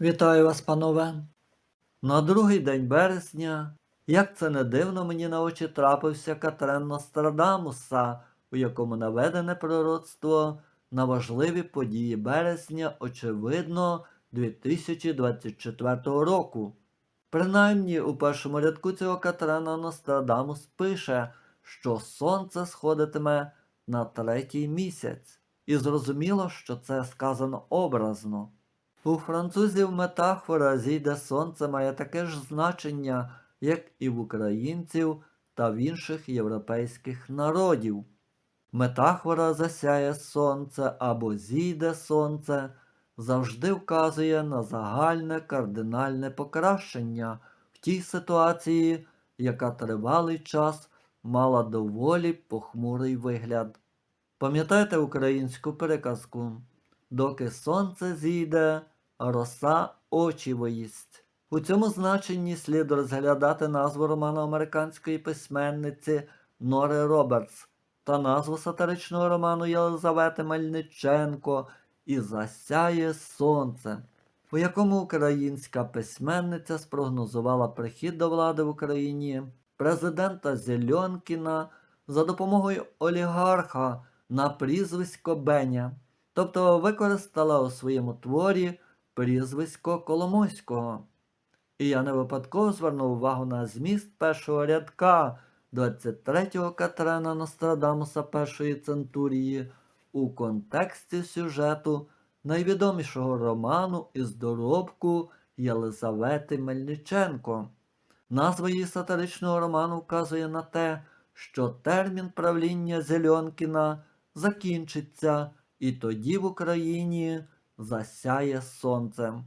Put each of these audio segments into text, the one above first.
Вітаю вас, панове. На другий день березня, як це не дивно, мені на очі трапився Катрен Нострадамуса, у якому наведене пророцтво на важливі події березня, очевидно, 2024 року. Принаймні, у першому рядку цього Катрена Нострадамус пише, що сонце сходитиме на третій місяць. І зрозуміло, що це сказано образно. У французів метафора зійде сонце має таке ж значення, як і в українців та в інших європейських народів. Метафора засяє сонце або зійде сонце завжди вказує на загальне кардинальне покращення в тій ситуації, яка тривалий час мала доволі похмурий вигляд. Пам'ятаєте українську приказку? Доки сонце зійде, роса очі воїсть. У цьому значенні слід розглядати назву роману американської письменниці Нори Робертс та назву сатиричного роману Єлизавети Мельниченко І засяє сонце, у якому українська письменниця спрогнозувала прихід до влади в Україні президента Зельонкіна за допомогою олігарха на прізвисько Беня, тобто використала у своєму творі прізвисько Коломойського. І я не випадково звернув увагу на зміст першого рядка 23-го Катрена Нострадамуса першої центурії у контексті сюжету найвідомішого роману із доробку Єлизавети Мельниченко. Назва її сатиричного роману вказує на те, що термін правління Зельонкіна закінчиться, і тоді в Україні засяє сонцем.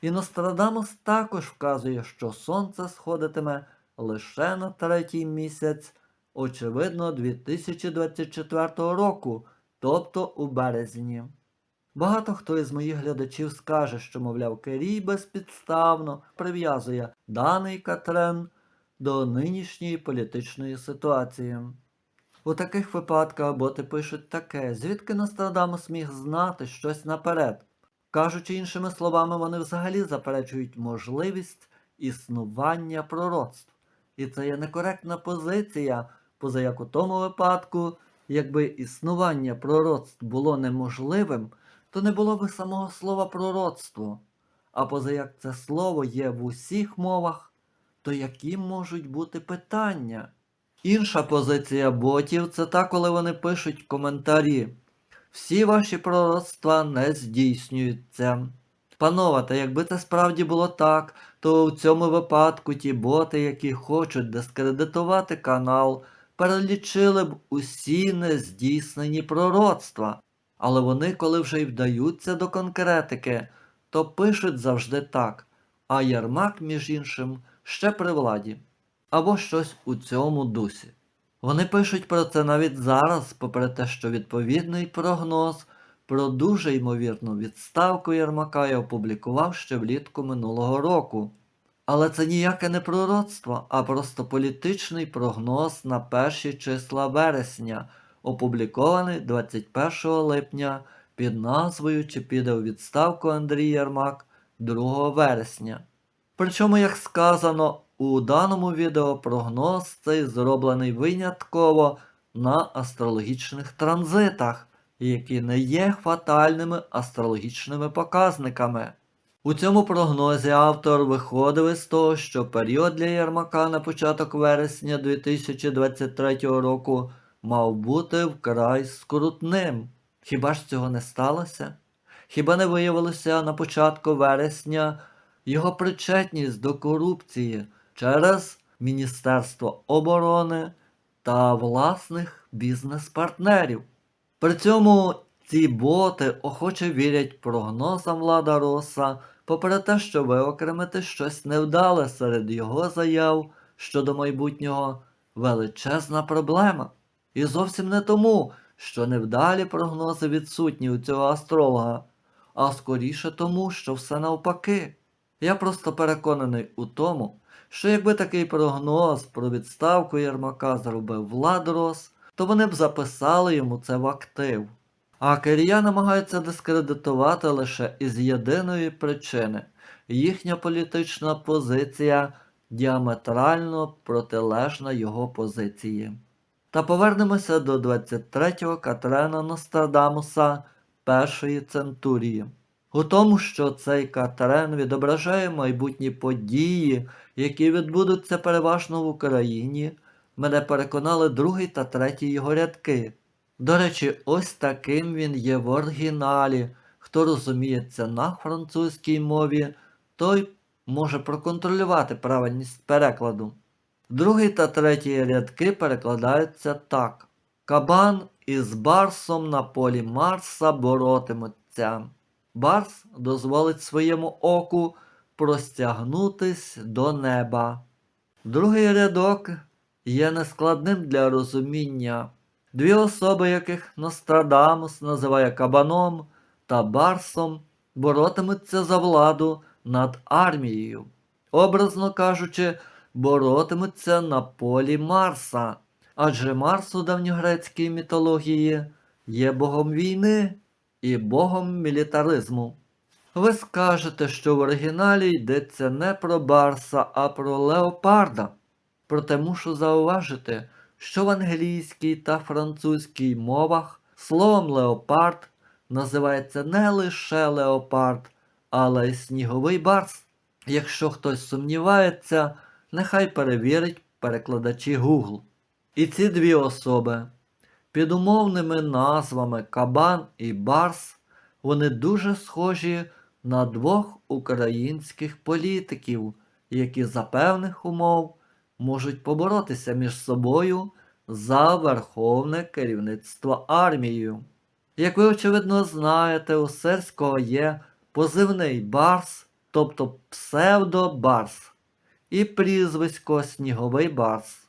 І Нострадамус також вказує, що сонце сходитиме лише на третій місяць, очевидно, 2024 року, тобто у березні. Багато хто із моїх глядачів скаже, що, мовляв, Керій безпідставно прив'язує даний Катрен до нинішньої політичної ситуації. У таких випадках боти пишуть таке, звідки Нострадамус міг знати щось наперед. Кажучи іншими словами, вони взагалі заперечують можливість існування пророцтв. І це є некоректна позиція, поза як у тому випадку, якби існування пророцтв було неможливим, то не було би самого слова пророцтво. А поза як це слово є в усіх мовах, то які можуть бути питання? Інша позиція ботів це та, коли вони пишуть коментарі. Всі ваші пророцтва не здійснюються. Панове, та якби це справді було так, то в цьому випадку ті боти, які хочуть дискредитувати канал, перелічили б усі нездійснені пророцтва. Але вони, коли вже й вдаються до конкретики, то пишуть завжди так, а Ярмак, між іншим, ще при владі. Або щось у цьому дусі. Вони пишуть про це навіть зараз, попри те, що відповідний прогноз про дуже ймовірну відставку Єрмака я опублікував ще влітку минулого року. Але це ніяке не пророцтво, а просто політичний прогноз на перші числа вересня, опублікований 21 липня під назвою Чи піде у відставку Андрій Єрмак 2 вересня. Причому, як сказано, у даному відео прогноз цей зроблений винятково на астрологічних транзитах, які не є фатальними астрологічними показниками. У цьому прогнозі автор виходив із того, що період для Єрмака на початок вересня 2023 року мав бути вкрай скрутним. Хіба ж цього не сталося? Хіба не виявилося на початку вересня його причетність до корупції через Міністерство оборони та власних бізнес-партнерів? При цьому ці боти охоче вірять прогнозам Влада Роса, попри те, що виокремити щось невдале серед його заяв щодо майбутнього величезна проблема. І зовсім не тому, що невдалі прогнози відсутні у цього астролога, а скоріше тому, що все навпаки. Я просто переконаний у тому, що якби такий прогноз про відставку Єрмака зробив Влад Рос, то вони б записали йому це в актив. А кирія намагаються дискредитувати лише із єдиної причини їхня політична позиція діаметрально протилежна його позиції. Та повернемося до 23-го Катрена Нострадамуса першої центурії. У тому, що цей Катрен відображає майбутні події, які відбудуться переважно в Україні, мене переконали другий та третій його рядки. До речі, ось таким він є в оригіналі. Хто розуміється на французькій мові, той може проконтролювати правильність перекладу. Другий та третій рядки перекладаються так: Кабан із Барсом на полі Марса боротимуться. Барс дозволить своєму оку простягнутись до неба. Другий рядок є нескладним для розуміння. Дві особи, яких Нострадамус називає кабаном та барсом, боротимуться за владу над армією. Образно кажучи, боротимуться на полі Марса, адже Марс у давньогрецькій мітології є богом війни і богом мілітаризму. Ви скажете, що в оригіналі йдеться не про Барса, а про Леопарда. Проте мушу зауважити, що в англійській та французькій мовах словом леопард називається не лише леопард, але й сніговий барс. Якщо хтось сумнівається, нехай перевірить перекладачі Google. І ці дві особи під умовними назвами Кабан і Барс вони дуже схожі на двох українських політиків, які за певних умов можуть поборотися між собою за верховне керівництво армією. Як ви очевидно знаєте, у Серського є позивний Барс, тобто псевдобарс, і прізвисько Сніговий Барс.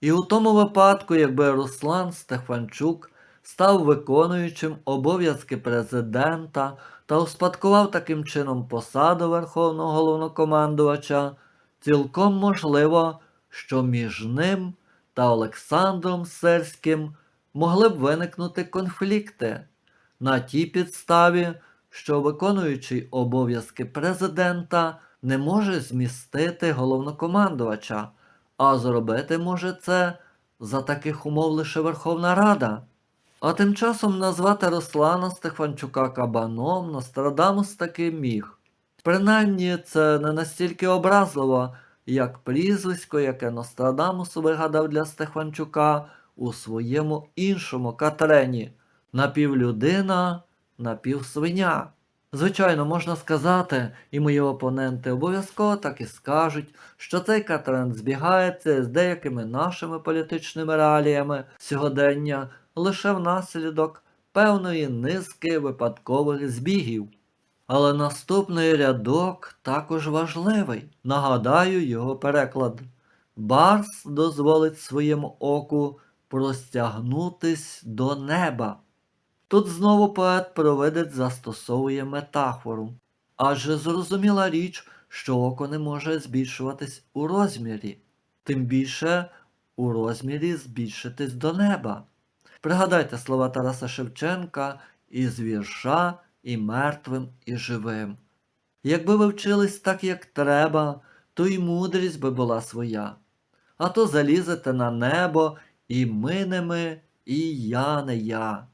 І у тому випадку, якби Руслан Стефанчук став виконуючим обов'язки президента та успадкував таким чином посаду Верховного головнокомандувача, цілком можливо, що між ним та Олександром Серським могли б виникнути конфлікти на тій підставі, що виконуючий обов'язки президента не може змістити головнокомандувача, а зробити може це за таких умов лише Верховна Рада. А тим часом назвати Руслана Стефанчука кабаном Нострадамус таки міг. Принаймні це не настільки образливо, як прізвисько, яке Нострадамус вигадав для Стефанчука у своєму іншому Катрені напівлюдина, напівсвиня. Звичайно, можна сказати, і мої опоненти обов'язково так і скажуть, що цей Катрен збігається з деякими нашими політичними реаліями сьогодення лише внаслідок певної низки випадкових збігів. Але наступний рядок також важливий. Нагадаю його переклад. Барс дозволить своєму оку простягнутись до неба. Тут знову поет провидець застосовує метафору. Адже зрозуміла річ, що око не може збільшуватись у розмірі, тим більше у розмірі збільшитись до неба. Пригадайте слова Тараса Шевченка із вірша і мертвим, і живим. Якби ви вчились так, як треба, то й мудрість би була своя. А то залізете на небо, і ми не ми, і я не я.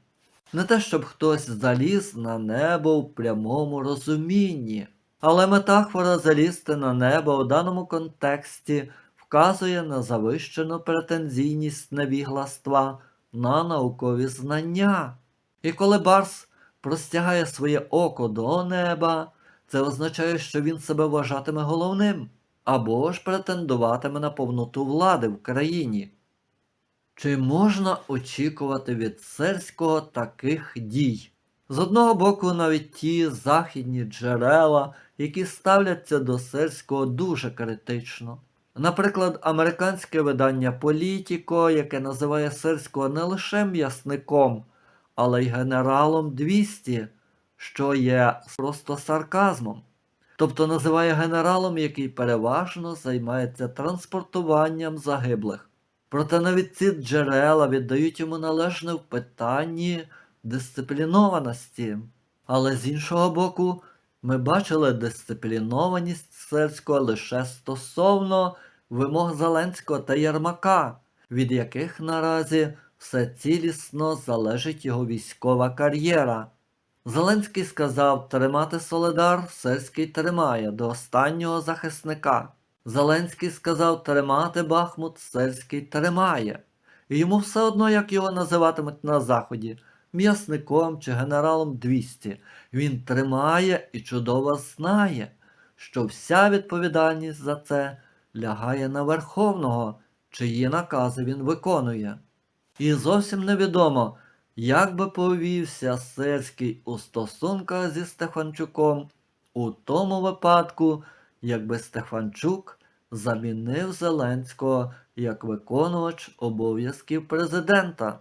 Не те, щоб хтось заліз на небо в прямому розумінні, але метафора залізти на небо у даному контексті вказує на завищену претензійність невігластва на наукові знання. І коли Барс простягає своє око до неба, це означає, що він себе вважатиме головним або ж претендуватиме на повноту влади в країні. Чи можна очікувати від Серського таких дій? З одного боку, навіть ті західні джерела, які ставляться до Серського дуже критично. Наприклад, американське видання Політіко, яке називає Серського не лише м'ясником, але й генералом 200, що є просто сарказмом. Тобто називає генералом, який переважно займається транспортуванням загиблих. Проте навіть ці джерела віддають йому належне в питанні дисциплінованості. Але з іншого боку, ми бачили дисциплінованість Сирського лише стосовно вимог Зеленського та Єрмака, від яких наразі все цілісно залежить його військова кар'єра. Зеленський сказав тримати Соледар, Сирський тримає до останнього захисника. Зеленський сказав тримати Бахмут, Сирський тримає. І йому все одно, як його називатимуть на Заході, м'ясником чи генералом 200. Він тримає і чудово знає, що вся відповідальність за це лягає на Верховного, чиї накази він виконує. І зовсім невідомо, як би повівся Сирський у стосунках зі Стефанчуком у тому випадку, якби Стефанчук замінив Зеленського як виконувач обов'язків президента.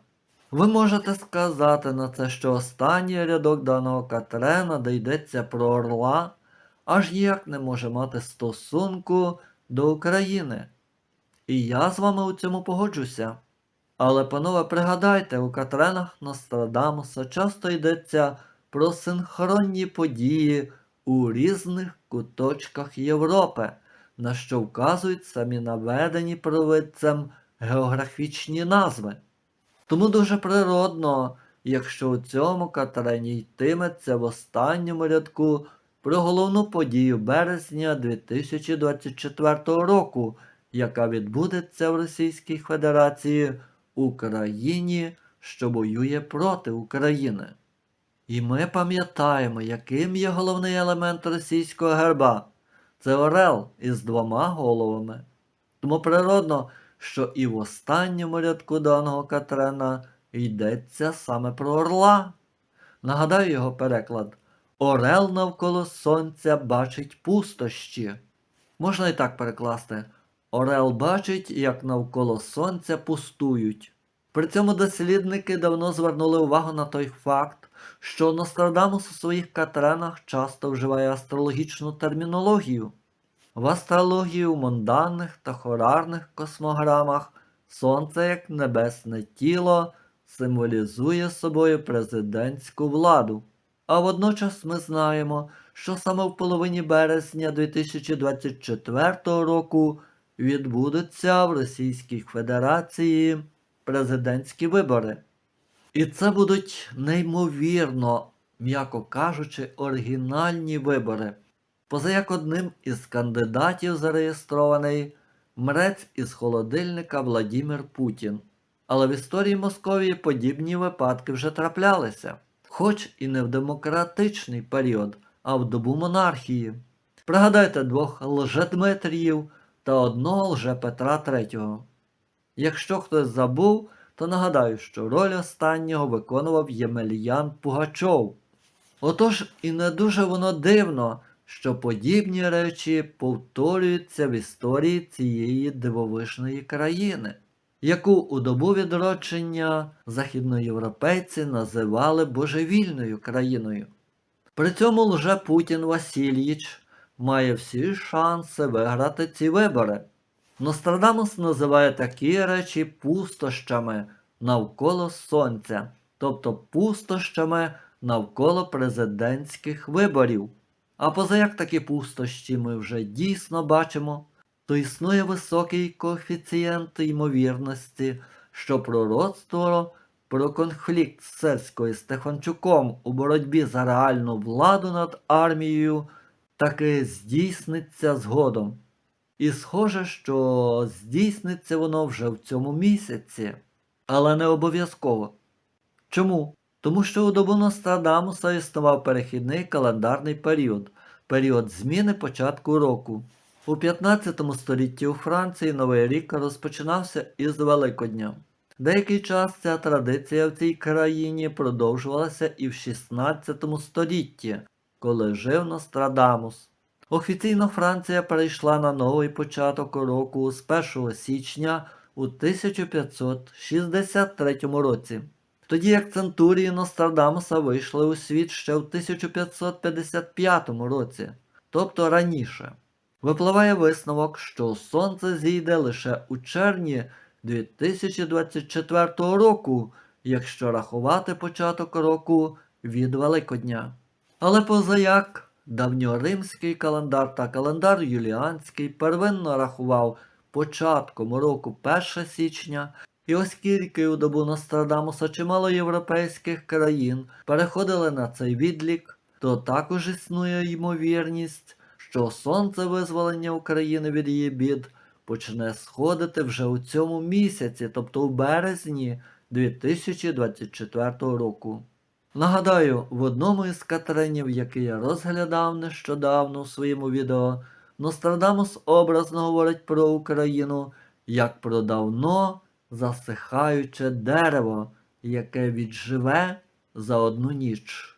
Ви можете сказати на це, що останній рядок даного Катрена, де йдеться про Орла, аж ніяк не може мати стосунку до України. І я з вами у цьому погоджуся. Але, панове, пригадайте, у Катренах Нострадамуса часто йдеться про синхронні події у різних куточках Європи, на що вказують самі наведені провидцем географічні назви. Тому дуже природно, якщо у цьому Катрені йтиметься в останньому рядку про головну подію березня 2024 року, яка відбудеться в Російській Федерації Україні, що воює проти України. І ми пам'ятаємо, яким є головний елемент російського герба це орел із двома головами. Тому природно, що і в останньому рядку даного Катрена йдеться саме про орла. Нагадаю його переклад: Орел навколо сонця бачить пустощі. Можна і так перекласти. Орел бачить, як навколо сонця пустують. При цьому дослідники давно звернули увагу на той факт, що Нострадамус у своїх катренах часто вживає астрологічну термінологію. В астрології у монданних та хорарних космограмах Сонце як небесне тіло символізує собою президентську владу. А водночас ми знаємо, що саме в половині березня 2024 року відбудуться в Російській Федерації президентські вибори. І це будуть неймовірно, м'яко кажучи, оригінальні вибори. Поза як одним із кандидатів зареєстрований мрець із холодильника Владимир Путін. Але в історії Московії подібні випадки вже траплялися, хоч і не в демократичний період, а в добу монархії. Пригадайте двох лжедмитріїв та одного лже Петра III. Якщо хтось забув, то нагадаю, що роль останнього виконував Ємельян Пугачов. Отож і не дуже воно дивно, що подібні речі повторюються в історії цієї дивовижної країни, яку у добу відродження західноєвропейці називали божевільною країною. При цьому лже Путін Васильїч має всі шанси виграти ці вибори. Нострадамус називає такі речі пустощами навколо сонця, тобто пустощами навколо президентських виборів. А позаяк такі пустощі ми вже дійсно бачимо, то існує високий коефіцієнт ймовірності, що пророцтво про конфлікт з Сельською Стефанчуком у боротьбі за реальну владу над армією таки здійсниться згодом. І схоже, що здійсниться воно вже в цьому місяці, але не обов'язково. Чому? Тому що у добу Нострадамуса існував перехідний календарний період, період зміни початку року. У 15 столітті у Франції Новий рік розпочинався із Великодня. Деякий час ця традиція в цій країні продовжувалася і в 16 столітті, коли жив Нострадамус. Офіційно Франція перейшла на новий початок року з 1 січня у 1563 році. Тоді як Центурії Нострадамуса вийшли у світ ще в 1555 році, тобто раніше. Випливає висновок, що сонце зійде лише у червні 2024 року, якщо рахувати початок року від Великодня. Але позаяк давньоримський календар та календар юліанський первинно рахував початком року 1 січня, і оскільки у добу Нострадамуса чимало європейських країн переходили на цей відлік, то також існує ймовірність, що сонце визволення України від її бід почне сходити вже у цьому місяці, тобто у березні 2024 року. Нагадаю, в одному із катеринів, який я розглядав нещодавно у своєму відео, Нострадамус образно говорить про Україну як про давно засихаюче дерево, яке відживе за одну ніч.